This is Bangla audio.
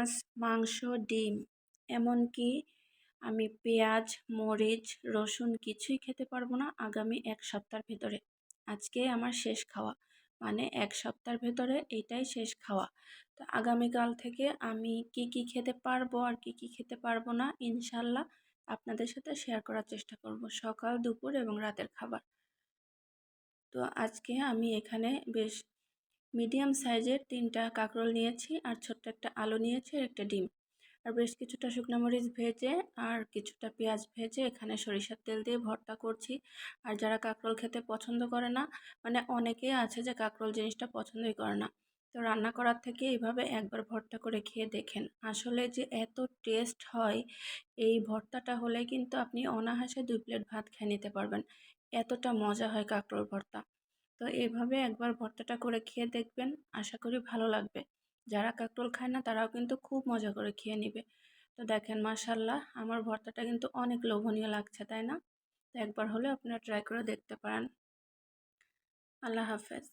মাছ, মাংস, ডিম, এমনকি আমি পেঁয়াজ, মরিচ, রসুন কিছুই খেতে পারব না আগামী এক সপ্তাহের ভেতরে। আজকে আমার শেষ খাওয়া। মানে এক সপ্তাহের ভেতরে এটাই শেষ খাওয়া। তো আগামীকাল থেকে আমি কি কি খেতে পারব আর কি কি খেতে পারব না, ইনশাল্লাহ আপনাদের সাথে শেয়ার করার চেষ্টা করব সকাল, দুপুর এবং রাতের খাবার। তো আজকে আমি এখানে বেশ মিডিয়াম সাইজের তিনটা কাঁকরোল নিয়েছি আর ছোট্ট একটা আলু নিয়েছি আর একটা ডিম। আর বেশ কিছুটা শুকনো মরিচ ভেজে আর কিছুটা পেঁয়াজ ভেজে এখানে সরিষার তেল দিয়ে ভর্তা করছি। আর যারা কাঁকরোল খেতে পছন্দ করে না মানে অনেকেই আছে যে কাঁকরোল জিনিসটা পছন্দই করে না। তো রান্না করার থেকে এইভাবে একবার ভর্তা করে খেয়ে দেখেন। আসলে যে এত টেস্ট হয়, এই ভর্তাটা হলে কিন্তু আপনি অনাহাসে দুই প্লেট ভাত খেয়ে নিতে পারবেন। এতটা মজা হয় কাঁকরোল ভর্তা। তো এইভাবে একবার ভর্তাটা করে খেয়ে দেখবেন, আশা করি ভালো লাগবে। যারা কাকটোল খায় না, তারাও কিন্তু খুব মজা করে খেয়ে নেবে। তো দেখেন মাশাল্লাহ, আমার ভর্তাটা কিন্তু অনেক লোভনীয় লাগছে, তাই না? তো একবার হলে আপনারা ট্রাই করে দেখতে পারেন। আল্লাহ হাফেজ।